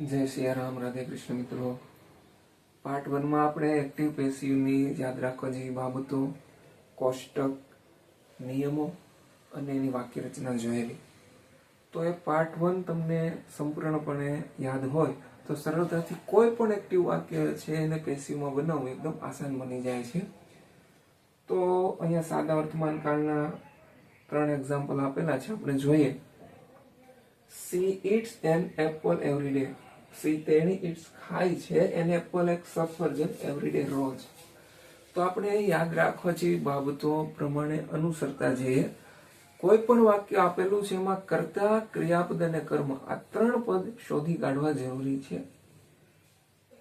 જય સિયારામ રાધે કૃષ્ણ મિત્રો. પાર્ટ વનમાં આપણે એક્ટિવ પેસિવની યાદ રાખવા જેવી બાબતો, કોષ્ટક, નિયમો અને એની વાક્ય રચના જોયેલી. તો એ પાર્ટ વન તમને સંપૂર્ણપણે યાદ હોય, તો સરળતાથી કોઈ પણ એક્ટિવ વાક્ય છે એને પેસિવમાં બનાવવું એકદમ આસાન બની જાય છે. તો અહીંયા સાદા વર્તમાન કાળના ત્રણ એક્ઝામ્પલ આપેલા છે. આપણે જોઈએ. She eats an apple every day she eats ખાય છે, એન એપલ એક સફરજન એવરીડે રોજ. તો આપણે યાદ રાખવા જેવી બાબતો પ્રમાણે અનુસરતા જઈએ. કોઈ પણ વાક્ય આપેલું છે, એમાં કર્તા, ક્રિયાપદ અને કર્મ, આ ત્રણ પદ શોધી કાઢવા જરૂરી છે.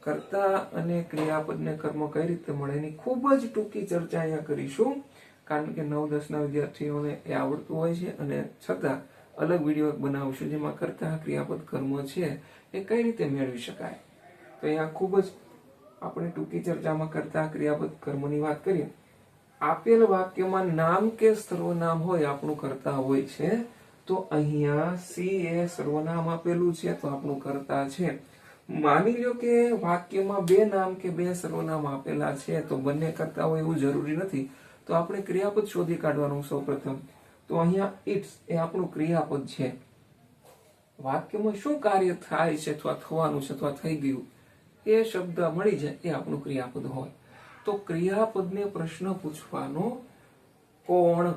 કર્તા અને ક્રિયાપદ ને કર્મ કઈ રીતે મળે એની ખૂબ જ ટૂંકી ચર્ચા અહીંયા કરીશું. કારણ કે નવ દસના વિદ્યાર્થીઓને એ આવડતું હોય છે અને છતાં અલગ વીડિયો બનાવશું જેમાં કરતા ક્રિયાપદ કર્મ છે એ કઈ રીતે મેળવી શકાય? તો અહીંયા ખૂબ જ આપણે ટૂંકી ચર્ચામાં કરતા ક્રિયાપદ કર્મની વાત કરીએ. આપેલ વાક્યમાં નામ કે સર્વનામ હોય આપણું કરતા હોય છે, તો અહીંયા સી એ સર્વનામ આપેલું છે તો આપણું કરતા છે. માની લો કે વાક્યમાં બે નામ કે બે સર્વનામ આપેલા છે, તો બંને કરતા હોય એવું જરૂરી નથી. તો આપણે ક્રિયાપદ શોધી કાઢવાનું સૌ પ્રથમ તો અહીંયા ઇટ્સ એ આપણું ક્રિયાપદ છે. વાક્યમાં શું કાર્ય થાય છે અથવા થવાનું છે અથવા થઈ ગયું, એ શબ્દ મળી જાય એ આપણું ક્રિયાપદ હોય. તો ક્રિયાપદને પ્રશ્ન પૂછવાનો કોણ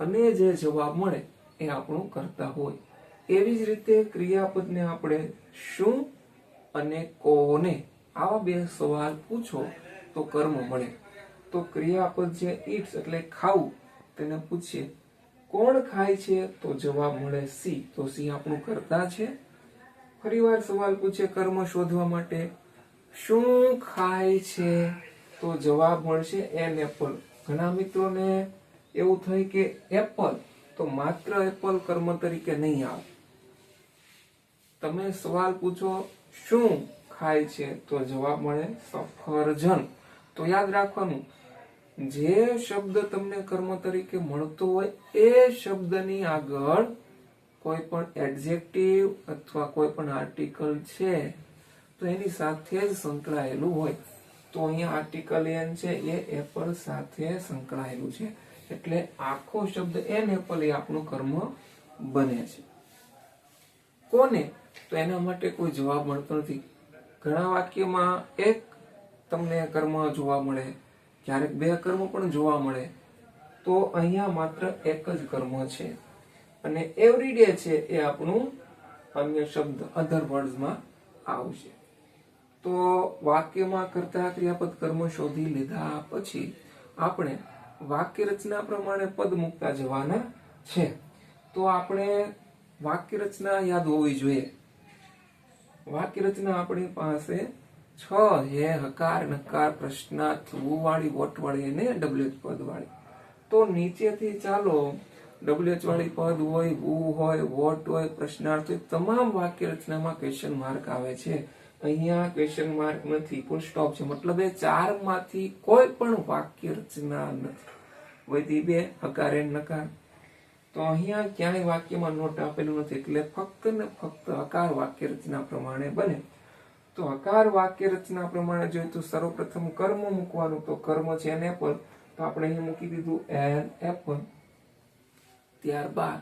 અને જે જવાબ મળે એ આપણું કરતા હોય. એવી જ રીતે ક્રિયાપદને આપણે શું અને કોને આવા બે સવાલ પૂછો તો કર્મ મળે. તો ક્રિયાપદ જે ઇટ્સ એટલે ખાવું, તેને પૂછીએ કોણ ખાય છે? તો જવાબ મળે સી તો સી આપણું કરતા છે. ફરીવાર સવાલ પૂછે કર્મ શોધવા માટે, શું ખાય છે? તો જવાબ મળશે એન એપલ ઘણા મિત્રોને એવું થાય કે એપલ તો માત્ર એપલ કર્મ તરીકે નહીં આવે. તમે સવાલ પૂછો, શું ખાય છે? તો જવાબ મળે સફરજન. તો યાદ રાખવાનું જે શબ્દ તમને કર્મ તરીકે મળતો હોય, એ શબ્દની આગળ કોઈ પણ એડજેક્ટિવ અથવા કોઈ પણ આર્ટિકલ છે, તો એની સાથે જ સંકળાયેલું હોય. તો અહીંયા આર્ટિકલ એન છે, એ એપલ સાથે સંકળાયેલું છે. એટલે આખો શબ્દ એન એપલ એ આપણું કર્મ બને છે. કોને? તો એના માટે કોઈ જવાબ મળતો નથી. ઘણા વાક્યમાં એક તમને કર્મ જોવા મળે ક્યારેક બે કર્મ પણ જોવા મળે, તો અહીંયા માત્ર એક જ કર્મ છે. અને એવરીડે છે એ આપણું અન્ય શબ્દ અધર વર્ડ્સમાં આવશે. તો વાક્યમાં કરતા ક્રિયાપદ કર્મ શોધી લીધા પછી આપણે વાક્ય રચના પ્રમાણે પદ મૂકતા જવાના છે. તો આપણે વાક્ય રચના યાદ હોવી જોઈએ. વાક્ય રચના આપણી પાસે છ હે હકાર નકાર પ્રશ્નાર્થ વુ વાળી વટ વાળી અને ડબલ્યુએચ પદ વાળી તો નીચેથી ચાલો ડબલ્યુએચ વાળી પદ હોય, વુ હોય, વોટ હોય, પ્રશ્નાર્થ હોય, તમામ વાક્ય રચનામાં ક્વેશ્ચન માર્ક આવે છે. અહીંયા ક્વેશ્ચન માર્ક નથી ફૂલ સ્ટોપ છે. મતલબ એ ચારમાંથી કોઈ પણ વાક્ય રચના નથી. વૈધી બે, હકાર એન નકાર. તો અહીંયા ક્યાંય વાક્યમાં નોટ આપેલું નથી, એટલે ફક્ત ને ફક્ત હકાર વાક્ય રચના પ્રમાણે બને. તો હકાર વાક્ય રચના પ્રમાણે જોઈએ તો સર્વપ્રથમ કર્મ મૂકવાનું તો કર્મ છે એન એપલ. તો આપણે અહીં મૂકી દીધું એન એપલ. ત્યારબાદ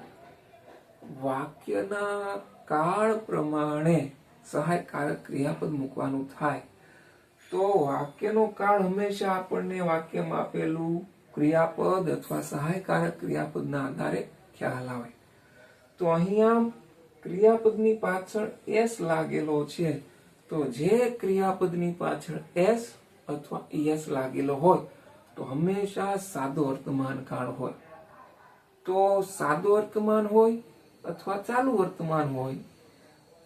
વાક્યના કાળ પ્રમાણે સહાયકારક ક્રિયાપદ મૂકવાનું થાય. તો વાક્યનો કાળ હંમેશા આપણને વાક્યમાં આપેલું ક્રિયાપદ અથવા સહાયકારક ક્રિયાપદના આધારે ખ્યાલ આવે. તો અહીંયા ક્રિયાપદની પાછળ એસ લાગેલો છે. તો જે ક્રિયાપદની પાછળ એસ અથવા એસ લાગેલો હોય, તો હંમેશા સાદો વર્તમાન કાળ હોય. તો સાદો વર્તમાન હોય અથવા ચાલુ વર્તમાન હોય,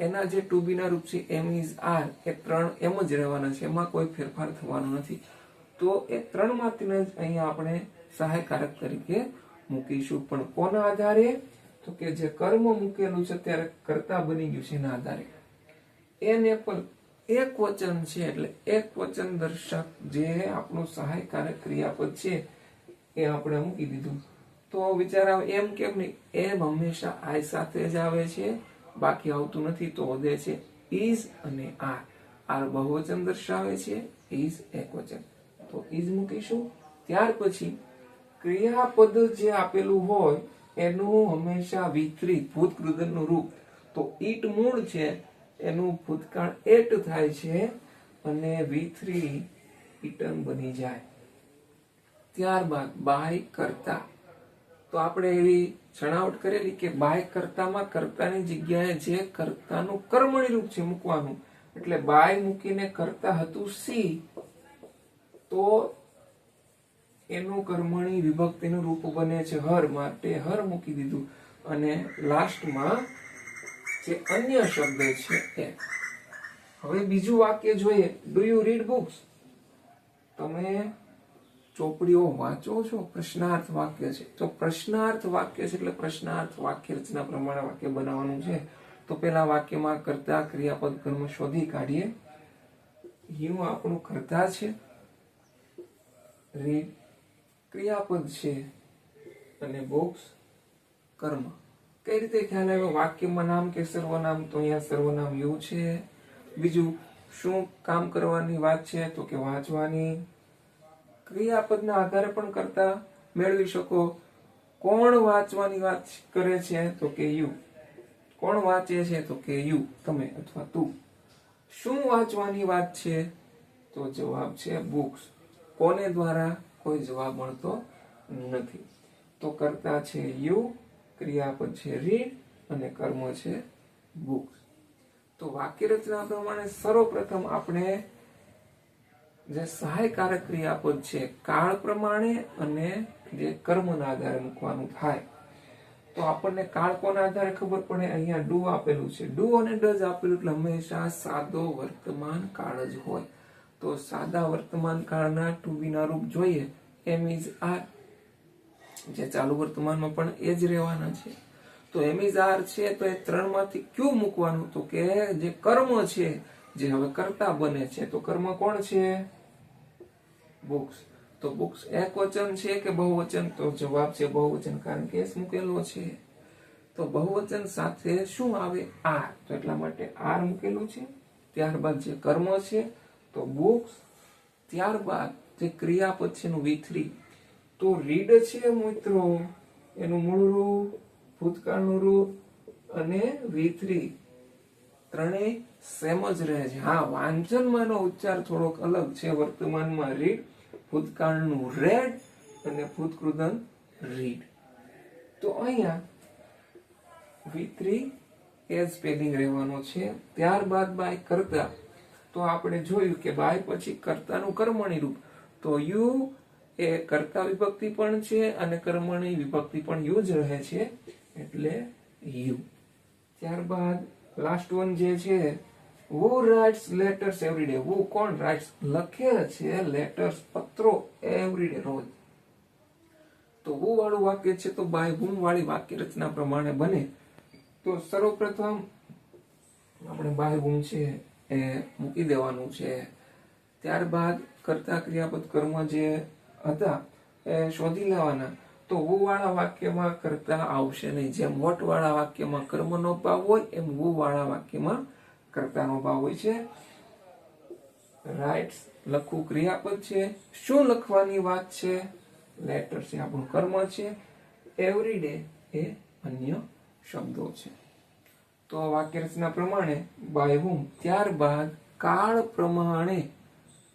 એના જે ટુ બી રૂપ છે એમ ઇઝ આર એ ત્રણ એમ જ રહેવાના છે. એમાં કોઈ ફેરફાર થવાનો નથી. તો એ ત્રણમાંથી જ અહીંયા આપણે સહાયકારક તરીકે મૂકીશું. પણ કોના આધારે? તો કે જે કર્મ મૂકેલું છે, ત્યારે કરતા બની ગયું છે, એના આધારે. એને પણ એક વચન છે એટલે એક વચન દર્શક જે આપણું સહાયકારક ક્રિયાપદ છે એ આપણે મૂકી દીધું. તો વિચાર આવે એમ કેમ નહીં? એમ હંમેશા આઈ સાથે જ આવે છે. બાકી આવતું નથી તો વધે છે. ઇઝ અને આર. આર બહુવચન દર્શાવે છે. ઇઝ એકવચન. તો ઇઝ મૂકીશું. ત્યાર પછી ક્રિયાપદ જે આપેલું હોય એનું હંમેશા વિતરિત ભૂતકૃદનનું રૂપ. તો ઈટ મૂળ છે એનું ભૂતકાળ એટ થાય છે અને વી થ્રી ઈટન બની જાય. ત્યારબાદ બાય કરતા. તો આપણે એવી છણાવટ કરેલી કે બાય કરતામાં કરતાની જગ્યાએ જે કરતાનું કર્મણી રૂપ છે મૂકવાનું, એટલે બાય મૂકીને કરતા હતું સી, તો એનું કર્મણી વિભક્તિનું રૂપ બને છે હર, માટે હર મૂકી દીધું. અને લાસ્ટમાં જે અન્ય શબ્દ છે એ. હવે બીજું વાક્ય જોઈએ. ડુ યુ રીડ બુક્સ તમે ચોપડીઓ વાંચો છો? પ્રશ્નાર્થ વાક્ય છે. તો પ્રશ્નાર્થ વાક્ય છે એટલે પ્રશ્નાર્થ વાક્ય રચના પ્રમાણે વાક્ય બનાવવાનું છે. તો પેલા વાક્યમાં કરતા ક્રિયાપદ કર્મ શોધી કાઢીએ. યુ આપણું કરતા છે. રીડ ક્રિયાપદ છે. અને બોક્સ કર્મ. કઈ રીતે ખ્યાલ આવ્યો? વાક્યમાં નામ કે સર્વનામ? તો અહીંયા સર્વનામ યુ છે. બીજું, શું કામ કરવાની વાત છે? તો કે વાંચવાની ક્રિયાપદના આધારે પણ કરતા મેળવી શકો. કોણ વાંચવાની વાત કરે છે? તો કે યુ. કોણ વાંચે છે? તો કે યુ. તમે અથવા તું. શું વાંચવાની વાત છે? તો જવાબ છે બુક્સ. કોને દ્વારા કોઈ જવાબ મળતો નથી. તો કરતા છે યુ. ક્રિયાપદ છે રીડ અને કર્મ છે બુક તો વાક્ય રચના પ્રમાણે સર્વપ્રથમ આપણે જે સહાયકારક ક્રિયાપદ છે, કાળ પ્રમાણે અને જે કર્મના આધારે મૂકવાનું થાય. તો આપણને કાળ કોના આધારે ખબર પડે? અહીંયા ડુ આપેલું છે. ડુ અને ડઝ આપેલું એટલે હંમેશા સાદો વર્તમાન કાળ જ હોય. તો સાદા વર્તમાન કાળના ટુ ના રૂપ જોઈએ. એમ ઇઝ આર જે ચાલુ વર્તમાનમાં પણ એ જ રહેવાના છે. તો એમ આર છે તો એ ત્રણમાંથી ક્યુ મૂકવાનું? તો કે જે કર્મ છે, જે હવે કરતા બને છે, તો કર્મ કોણ છે? બુક્સ. તો બુક્સ એક વચન છે કે બહુવચન? તો જવાબ છે બહુવચન, કારણ કે એસ મૂકેલો છે. તો બહુવચન સાથે શું આવે? આર. તો એટલા માટે આર મૂકેલું છે. ત્યારબાદ જે કર્મ છે, તો બુક્સ. ત્યારબાદ જે ક્રિયાપદ છે એનું વી તો રીડ છે મિત્રો. એનું મૂળ રૂપ, ભૂતકાળનું રૂપ અને વી ત્રણેય સેમ જ રહે છે. હા વાંચનમાં એનો ઉચ્ચાર થોડોક અલગ છે. વર્તમાનમાં રીડ, ભૂતકાળનું રેડ અને ભૂતકૃદન રીડ. તો અહીંયા વી થ્રી એ સ્પેલિંગ રહેવાનો છે. ત્યારબાદ બાય કરતા. તો આપણે જોયું કે બાય પછી કરતાનું કર્મણી રૂપ. તો યુ એ કર્તા વિભક્તિ પણ છે અને કર્મણી વિભક્તિ પણ યુ જ રહે છે, એટલે યુ. ત્યારબાદ લાસ્ટ વન જે છે who writes letters everyday who કોણ રાઇટ્સ લખે છે લેટર્સ પત્રો એવરીડે રોજ. તો વુ વાળું વાક્ય છે તો બાય હુમ વાળી વાક્ય રચના પ્રમાણે બને. તો સર્વપ્રથમ આપણે બાય હુમ છે એ મૂકી દેવાનું છે. ત્યારબાદ કરતા ક્રિયાપદ કર્મ જે હતા. એ શોધી લેવાના. તો વુ વાળા વાક્યમાં કરતા આવશે નહીં. જેમ વટ વાળા વાક્યમાં કર્મનો ભાવ હોય, એમ વુ વાળા વાક્યમાં કરતાનો ભાવ હોય છે. રાઇટ્સ લખવું ક્રિયાપદ છે. શું લખવાની વાત છે? લેટર છે આપણું કર્મ છે. એવરી ડે એ અન્ય શબ્દો છે. તો વાક્ય રચના પ્રમાણે, બાય હુમ ત્યારબાદ કાળ પ્રમાણે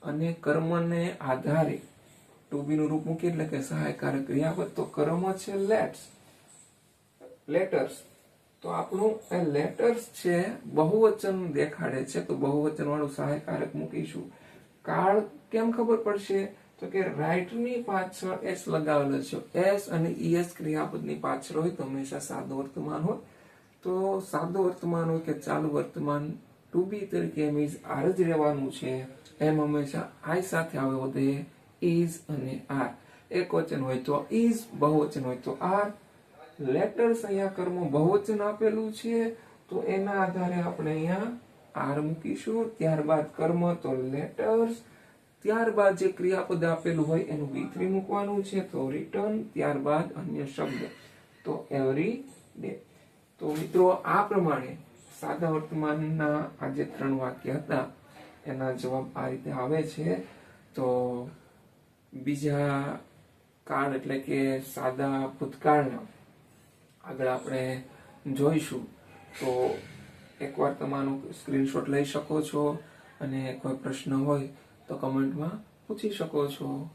અને કર્મને આધારે ટુ બી નું રૂપ મૂકી એટલે કે સહાયકારક ક્રિયાપદ તો કર્મ છે લેટ્સ લેટર્સ તો આપણું લેટર્સ છે બહુવચન દેખાડે છે તો બહુવચન વાળું સહાયકારક મૂકીશું. કાળ કેમ ખબર પડશે? તો કે રાઇટની પાછળ એસ લગાવેલો છે. એસ અને ઈએસ ક્રિયાપદની પાછળ હોય તો હંમેશા સાદો વર્તમાન હોય. તો સાદો વર્તમાન હોય કે ચાલુ વર્તમાન ટુ બી તરીકે મીન્સ આર જ રહેવાનું છે. એમ હંમેશા આઈ સાથે આવે વધે. ઇઝ અને આર એક વચન હોય તો ઇઝ બહુવચન હોય તો આર લેટર્સ અહીંયા કર્મ બહુવચન આપેલું છે, તો એના આધારે આપણે અહીંયા આર મૂકીશું. ત્યારબાદ કર્મ તો લેટર્સ ત્યારબાદ જે ક્રિયાપદ આપેલું હોય એનું બી મૂકવાનું છે, તો રિટર્ન ત્યારબાદ અન્ય શબ્દ. તો એવરી ડે તો મિત્રો, આ પ્રમાણે સાદા વર્તમાનના આ જે ત્રણ વાક્ય હતા. એના જવાબ આ રીતે આવે છે. તો બીજા કાળ એટલે કે સાદા ભૂતકાળના આગળ આપણે જોઈશું. તો એકવાર તમારો સ્ક્રીનશોટ લઈ શકો છો અને કોઈ પ્રશ્ન હોય તો કમેન્ટમાં પૂછી શકો છો.